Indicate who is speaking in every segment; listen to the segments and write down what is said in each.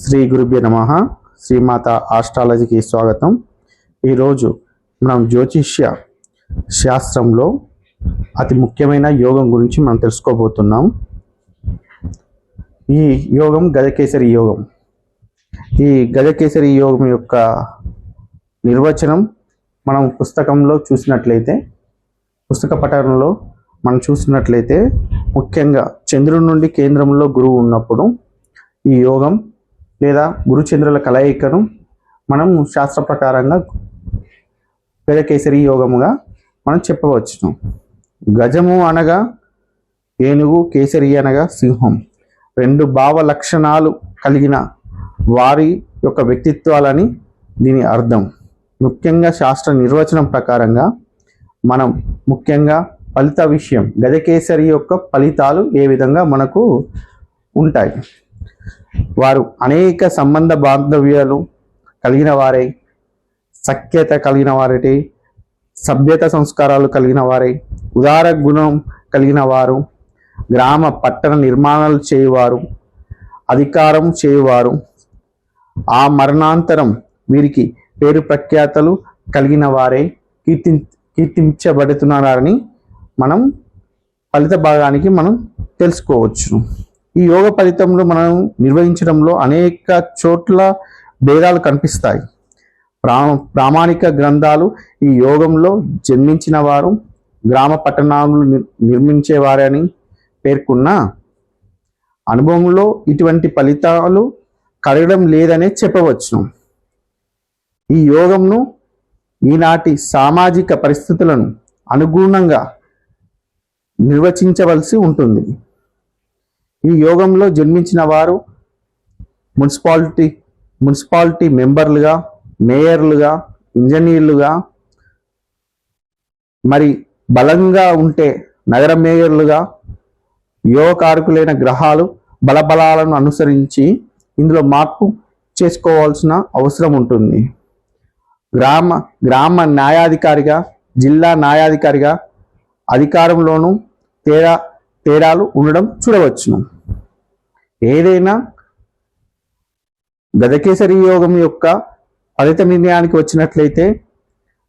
Speaker 1: శ్రీ గురుభ్య నమ. శ్రీమాత ఆస్ట్రాలజీకి స్వాగతం. ఈరోజు మనం జ్యోతిష్య శాస్త్రంలో అతి ముఖ్యమైన యోగం గురించి మనం తెలుసుకోబోతున్నాం. ఈ యోగం గజకేసరి యోగం. ఈ గజకేసరి యోగం యొక్క నిర్వచనం మనం పుస్తకంలో చూసినట్లయితే పుస్తక పఠనంలో మనం చూసినట్లయితే ముఖ్యంగా చంద్రుడి నుండి కేంద్రంలో గురువు ఉన్నప్పుడు ఈ యోగం లేదా గురుచంద్రుల కలయికను మనం శాస్త్ర ప్రకారంగా గజకేసరి యోగముగా మనం చెప్పవచ్చును. గజము అనగా ఏనుగు కేసరి అనగా సింహం. రెండు భావ లక్షణాలు కలిగిన వారి యొక్క వ్యక్తిత్వాలని దీని అర్థం. ముఖ్యంగా శాస్త్ర నిర్వచనం ప్రకారంగా మనం ముఖ్యంగా ఫలిత విషయం గజకేసరి యొక్క ఫలితాలు ఏ విధంగా మనకు ఉంటాయి? వారు అనేక సంబంధ బాంధవ్యాలు కలిగిన వారే సఖ్యత కలిగిన వారటి సభ్యత సంస్కారాలు కలిగిన వారే ఉదార గుణం కలిగిన వారు గ్రామ పట్టణ నిర్మాణాలు చేయువారు అధికారం చేయువారు. ఆ మరణాంతరం వీరికి పేరు ప్రఖ్యాతలు కలిగిన వారే కీర్తి కీర్తించబడుతున్నారని మనం ఫలిత భాగానికి మనం తెలుసుకోవచ్చు. ఈ యోగ ఫలితంలో మనం నిర్వహించడంలో అనేక చోట్ల భేదాలు కనిపిస్తాయి. ప్రా ప్రామాణిక గ్రంథాలు ఈ యోగంలో జన్మించిన వారు గ్రామ పట్టణాలు నిర్మించేవారని పేర్కొన్న అనుభవంలో ఇటువంటి ఫలితాలు కలగడం లేదనే చెప్పవచ్చు ఈ యోగంను ఈనాటి సామాజిక పరిస్థితులను అనుగుణంగా నిర్వచించవలసి ఉంటుంది. ఈ యోగంలో జన్మించిన వారు మున్సిపాలిటీ మున్సిపాలిటీ మెంబర్లుగా మేయర్లుగా ఇంజనీర్లుగా మరి బలంగా ఉంటే నగర మేయర్లుగా యోగకారకులైన గ్రహాలు బలబలాలను అనుసరించి ఇందులో మార్పు చేసుకోవాల్సిన అవసరం ఉంటుంది. గ్రామ గ్రామ న్యాయాధికారిగా జిల్లా న్యాయాధికారిగా అధికారంలోనూ తేడా తేడాలు ఉండడం చూడవచ్చును. ఏదైనా గజకేసరి యోగం యొక్క ఫలిత నిర్ణయానికి వచ్చినట్లయితే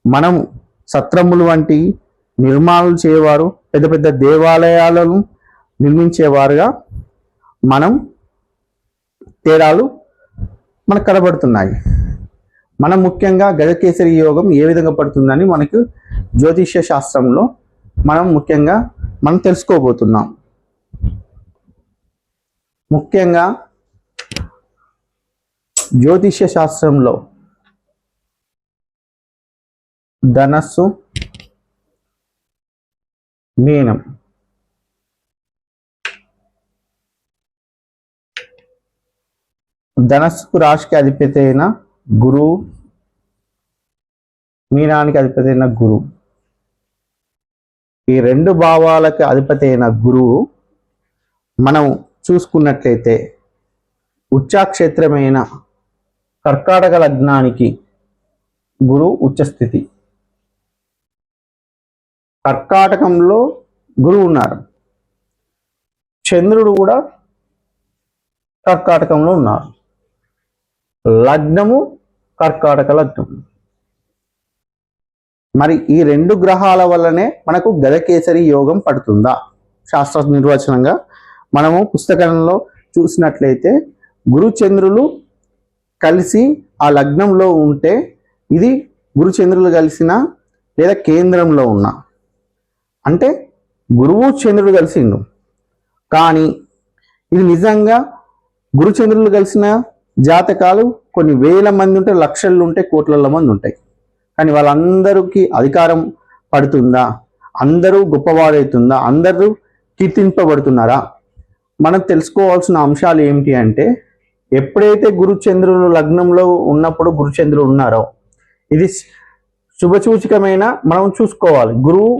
Speaker 1: మనము సత్రములు వంటి నిర్మాణాలు చేయవారు పెద్ద పెద్ద దేవాలయాలను నిర్మించేవారుగా మనం తేడాలు మనకు కనబడుతున్నాయి. మనం ముఖ్యంగా గజకేసరి యోగం ఏ విధంగా పడుతుందని మనకు జ్యోతిష్య శాస్త్రంలో మనం ముఖ్యంగా మనం తెలుసుకోబోతున్నాం. ముఖ్యంగా జ్యోతిష్య శాస్త్రంలో ధనస్సు మీనం. ధనస్సుకు రాశికి అధిపతి అయిన గురువు మీనానికి అధిపతి అయిన గురువు. ఈ రెండు భావాలకు అధిపతి అయిన గురువు మనం చూసుకున్నట్లయితే ఉచ్చాక్షేత్రమైన కర్కాటక లగ్నానికి గురువు ఉచ్చస్థితి. కర్కాటకంలో గురువు ఉన్నారు. చంద్రుడు కూడా కర్కాటకంలో ఉన్నారు. లగ్నము కర్కాటక లగ్నం. మరి ఈ రెండు గ్రహాల వల్లనే మనకు గజకేసరి యోగం పడుతుందా? శాస్త్ర నిర్వచనంగా మనము పుస్తకంలో చూసినట్లయితే గురుచంద్రులు కలిసి ఆ లగ్నంలో ఉంటే ఇది గురుచంద్రులు కలిసిన లేదా కేంద్రంలో ఉన్న. అంటే గురువు చంద్రుడు కలిసిండు. కానీ ఇది నిజంగా గురుచంద్రులు కలిసిన జాతకాలు కొన్ని వేల మంది ఉంటే లక్షల్లో ఉంటే కోట్ల మంది ఉంటాయి. కానీ వాళ్ళందరికీ అధికారం పడుతుందా? అందరూ గొప్పవాడవుతుందా అందరూ కీర్తింపబడుతున్నారా? మనం తెలుసుకోవాల్సిన అంశాలు ఏమిటి అంటే ఎప్పుడైతే గురుచంద్రులు లగ్నంలో ఉన్నప్పుడు గురుచంద్రులు ఉన్నారో ఇది శుభసూచకమైన మనం చూసుకోవాలి గురువు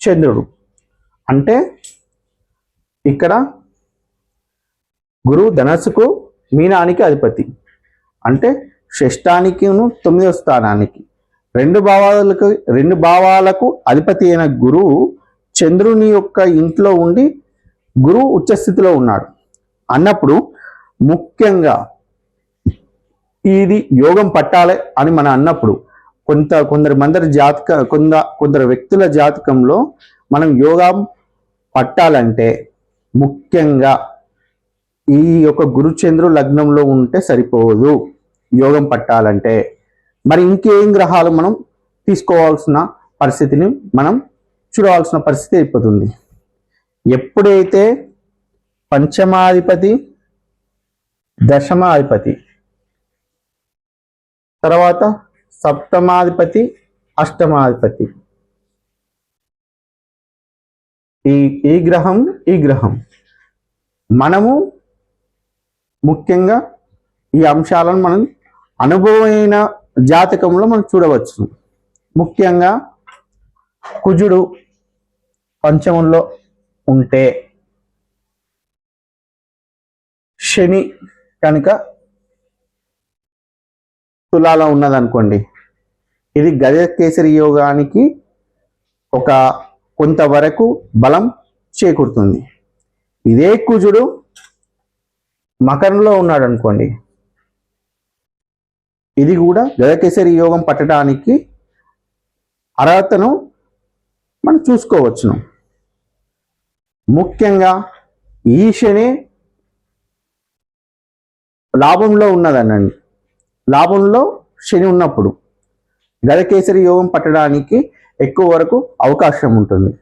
Speaker 1: చంద్రుడు. అంటే ఇక్కడ గురువు ధనస్సుకు మీనానికి అధిపతి. అంటే షష్టానికిను తొమ్మిదో స్థానానికి. రెండు భావాలకు రెండు భావాలకు అధిపతి అయిన గురువు చంద్రుని యొక్క ఇంట్లో ఉండి గురువు ఉచ్చస్థితిలో ఉన్నాడు. అన్నప్పుడు ముఖ్యంగా ఇది యోగం పట్టాలి అని మనం అన్నప్పుడు కొంత కొందరు మందరి జాతక కొంద కొందరు వ్యక్తుల జాతకంలో మనం యోగం పట్టాలంటే ముఖ్యంగా ఈ యొక్క గురుచంద్రు లగ్నంలో ఉంటే సరిపోదు. యోగం పట్టాలంటే మరి ఇంకేం గ్రహాలు మనం తీసుకోవాల్సిన పరిస్థితిని మనం చూడవలసిన పరిస్థితి అయిపోతుంది. ఎప్పుడైతే పంచమాధిపతి దశమాధిపతి తర్వాత సప్తమాధిపతి అష్టమాధిపతి. ఈ ఈ గ్రహం ఈ గ్రహం. మనము ముఖ్యంగా ఈ అంశాలను మనం అనుభవమైన జాతకంలో మనం చూడవచ్చు. ముఖ్యంగా కుజుడు పంచమంలో ఉంటే శని కనుక తులాలో ఉన్నదనుకోండి. ఇది గజ కేసరి యోగానికి ఒక కొంతవరకు బలం చేకూరుతుంది. ఇదే కుజుడు మకరంలో ఉన్నాడు అనుకోండి ఇది కూడా గజకేసరి యోగం పట్టడానికి అర్హతను మనం చూసుకోవచ్చును. ముఖ్యంగా ఈ శని లాభంలో ఉన్నదనండి. లాభంలో శని ఉన్నప్పుడు గజకేసరి యోగం పట్టడానికి ఎక్కువ వరకు అవకాశం ఉంటుంది.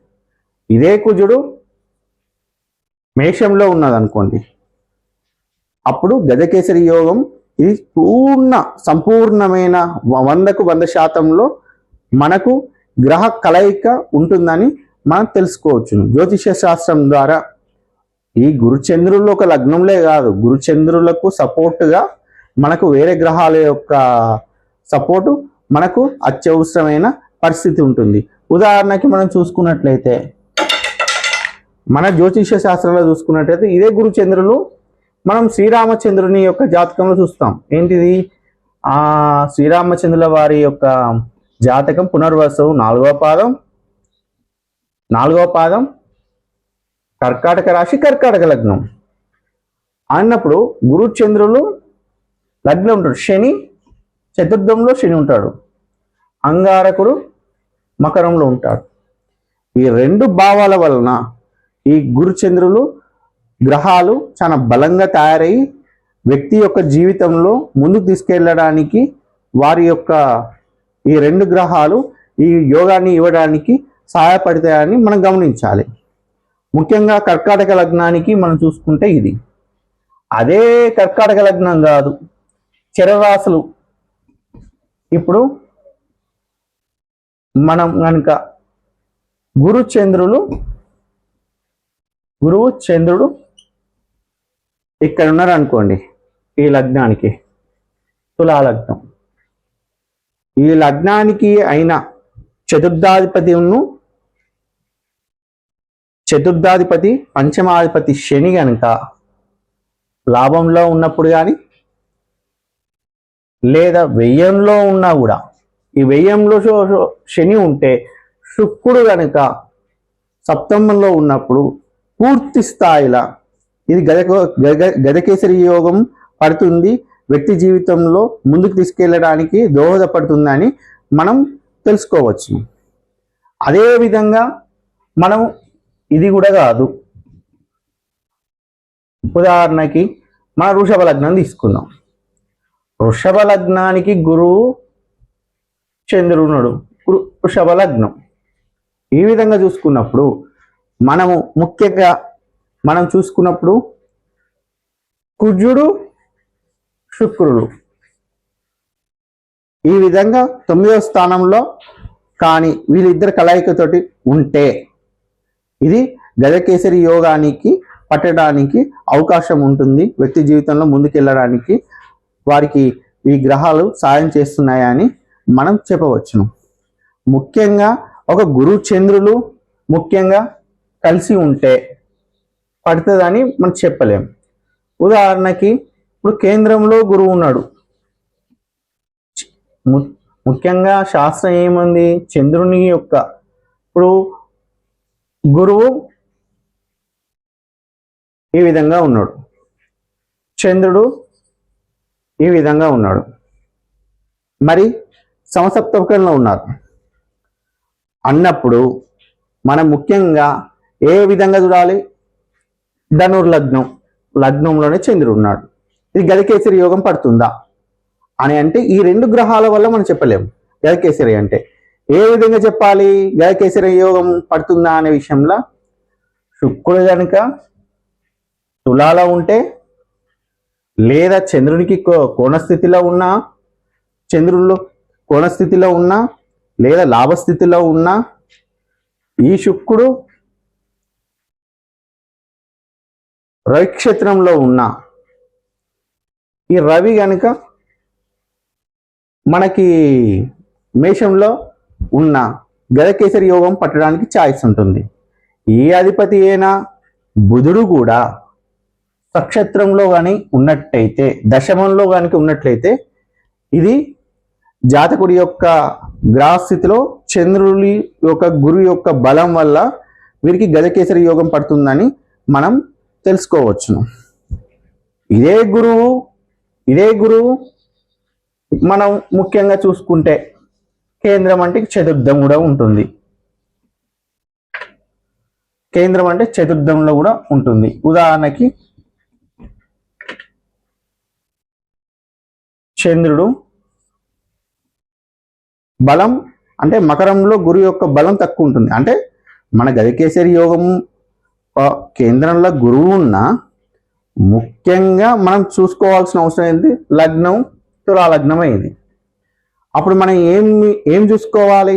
Speaker 1: ఇదే కుజుడు మేషంలో ఉన్నదనుకోండి. అప్పుడు గజకేసరి యోగం ఇది పూర్ణ సంపూర్ణమైన వందకు వంద శాతంలో మనకు గ్రహ కలయిక ఉంటుందని మనం తెలుసుకోవచ్చు. జ్యోతిష శాస్త్రం ద్వారా ఈ గురుచంద్రులు ఒక లగ్నంలే కాదు గురుచంద్రులకు సపోర్టుగా మనకు వేరే గ్రహాల యొక్క సపోర్టు మనకు అత్యవసరమైన పరిస్థితి ఉంటుంది. ఉదాహరణకి మనం చూసుకున్నట్లయితే మన జ్యోతిష శాస్త్రంలో చూసుకున్నట్లయితే ఇదే గురుచంద్రులు మనం శ్రీరామచంద్రుని యొక్క జాతకంలో చూస్తాం. ఏంటిది? ఆ శ్రీరామచంద్రుల వారి యొక్క జాతకం పునర్వసు నాలుగవ పాదం. నాలుగవ పాదం కర్కాటక రాశి కర్కాటక లగ్నం. అన్నప్పుడు గురు చంద్రులు లగ్నం ఉంటాడు. శని చతుర్థంలో శని ఉంటాడు. అంగారకుడు మకరంలో ఉంటాడు. ఈ రెండు భావాల వలన ఈ గురుచంద్రులు గ్రహాలు చాలా బలంగా తయారయ్యి వ్యక్తి యొక్క జీవితంలో ముందుకు తీసుకెళ్ళడానికి వారి యొక్క ఈ రెండు గ్రహాలు ఈ యోగాన్ని ఇవ్వడానికి సహాయపడతాయని మనం గమనించాలి. ముఖ్యంగా కర్కాటక లగ్నానికి మనం చూసుకుంటే ఇది. అదే కర్కాటక లగ్నం కాదు చరరాశులు. ఇప్పుడు మనం కనుక గురు చంద్రులు గురువు చంద్రుడు ఇక్కడ ఉన్నారు అనుకోండి ఈ లగ్నానికి తులాలగ్నం. ఈ లగ్నానికి అయిన చతుర్థాధిపతిను చతుర్థాధిపతి పంచమాధిపతి శని కనుక లాభంలో ఉన్నప్పుడు కానీ లేదా వ్యయంలో ఉన్నా కూడా ఈ వ్యయంలో శని ఉంటే శుక్రుడు కనుక సప్తమంలో ఉన్నప్పుడు పూర్తి స్థాయిలో ఇది గజ గజకేసరి యోగం పడుతుంది. వ్యక్తి జీవితంలో ముందుకు తీసుకెళ్ళడానికి దోహదపడుతుందని మనం తెలుసుకోవచ్చు. అదే విధంగా మనం ఇది కూడా కాదు. ఉదాహరణకి మన వృషభ లగ్నం తీసుకుందాం. వృషభ లగ్నానికి గురువు చంద్రునుడు వృషభ లగ్నం. ఈ విధంగా చూసుకున్నప్పుడు మనము ముఖ్యంగా మనం చూసుకున్నప్పుడు కుజుడు శుక్రుడు. ఈ విధంగా తొమ్మిదవ స్థానంలో కానీ వీళ్ళిద్దరు కలయికతోటి ఉంటే ఇది గజకేసరి యోగానికి పట్టడానికి అవకాశం ఉంటుంది. వ్యక్తి జీవితంలో ముందుకెళ్ళడానికి వారికి ఈ గ్రహాలు సాయం చేస్తున్నాయని మనం చెప్పవచ్చును. ముఖ్యంగా ఒక గురు చంద్రులు ముఖ్యంగా కలిసి ఉంటే పడుతుందని మనం చెప్పలేం. ఉదాహరణకి ఇప్పుడు కేంద్రంలో గురువు ఉన్నాడు. ముఖ్యంగా శాస్త్రం ఏముంది? చంద్రుని యొక్క ఇప్పుడు గురువు ఈ విధంగా ఉన్నాడు. చంద్రుడు ఈ విధంగా ఉన్నాడు. మరి సమసప్తకంలో ఉన్నారు. అన్నప్పుడు మనం ముఖ్యంగా ఏ విధంగా చూడాలి? ధనుర్లగ్నం లగ్నంలోనే చంద్రుడు ఉన్నాడు. ఇది గదికేసరి యోగం పడుతుందా? అని అంటే ఈ రెండు గ్రహాల వల్ల మనం చెప్పలేము. గదికేసరి అంటే ఏ విధంగా చెప్పాలి? గజకేసరి యోగం పడుతుందా అనే విషయంలో శుక్రుడు కనుక తులాలో ఉంటే లేదా చంద్రునికి కోణస్థితిలో ఉన్నా చంద్రుల్లో కోణస్థితిలో ఉన్నా లేదా లాభస్థితిలో ఉన్నా ఈ శుక్రుడు రవిక్షేత్రంలో ఉన్న ఈ రవి కనుక మనకి మేషంలో ఉన్న గజకేసరి యోగం పట్టడానికి ఛాయిస్ ఉంటుంది. ఏ అధిపతి అయినా బుధుడు కూడా నక్షత్రంలో కానీ ఉన్నట్టయితే దశమంలో కానీ ఉన్నట్లయితే ఇది జాతకుడి యొక్క గ్రహస్థితిలో చంద్రుడి యొక్క గురు యొక్క బలం వల్ల వీరికి గజకేసరి యోగం పడుతుందని మనం తెలుసుకోవచ్చును ఇదే గురువు ఇదే గురువు మనం ముఖ్యంగా చూసుకుంటే కేంద్రం అంటే చతుర్థం కూడా ఉంటుంది. కేంద్రం అంటే చతుర్థంలో కూడా ఉంటుంది. ఉదాహరణకి చంద్రుడు బలం అంటే మకరంలో గురు యొక్క బలం తక్కువ ఉంటుంది. అంటే మన గజకేసరి యోగం కేంద్రంలో గురువు ఉన్న ముఖ్యంగా మనం చూసుకోవాల్సిన అవసరం ఏంటి? లగ్నం తులా అయింది. అప్పుడు మనం ఏం ఏం చూసుకోవాలి?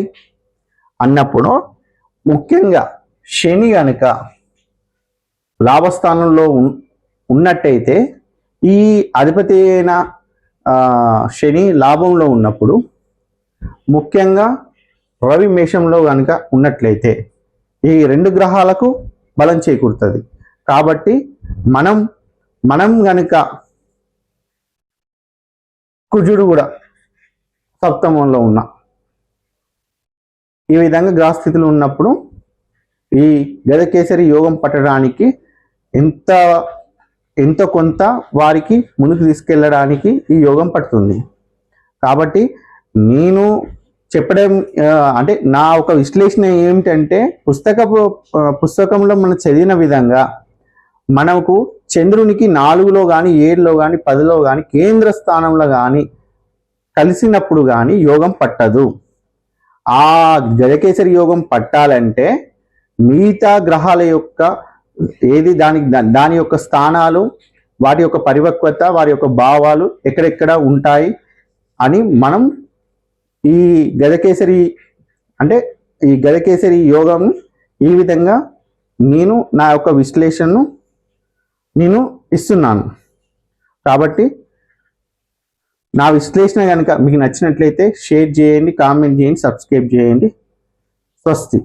Speaker 1: అన్నప్పుడు ముఖ్యంగా శని కనుక లాభస్థానంలో ఉన్నట్టయితే ఈ అధిపతి అయిన శని లాభంలో ఉన్నప్పుడు ముఖ్యంగా రవి మేషంలో కనుక ఉన్నట్లయితే ఈ రెండు గ్రహాలకు బలం చేకూరుతుంది. కాబట్టి మనం మనం గనుక కుజుడు కూడా సప్తమంలో ఉన్న. ఈ విధంగా గ్రహస్థితులు ఉన్నప్పుడు ఈ గజకేసరి యోగం పట్టడానికి ఎంత ఎంతో కొంత వారికి ముందుకు తీసుకెళ్ళడానికి ఈ యోగం పడుతుంది. కాబట్టి నేను చెప్పడం అంటే నా ఒక విశ్లేషణ ఏమిటంటే పుస్తక పుస్తకంలో మనం చదివిన విధంగా మనకు చంద్రునికి నాలుగులో కానీ ఏడులో కానీ పదిలో కానీ కేంద్ర స్థానంలో కానీ కలిసినప్పుడు కానీ యోగం పట్టదు. ఆ గజకేసరి యోగం పట్టాలంటే మిగతా గ్రహాల యొక్క ఏది దానికి దాని యొక్క స్థానాలు వాటి యొక్క పరిపక్వత వారి యొక్క భావాలు ఎక్కడెక్కడ ఉంటాయి అని మనం ఈ గజకేసరి అంటే ఈ గజకేసరి యోగం ఈ విధంగా నేను నా యొక్క విశ్లేషణను నేను ఇస్తున్నాను. కాబట్టి నా విశ్లేషణ కనుక మీకు నచ్చినట్లయితే షేర్ చేయండి కామెంట్ చేయండి సబ్స్క్రైబ్ చేయండి. స్వస్తి.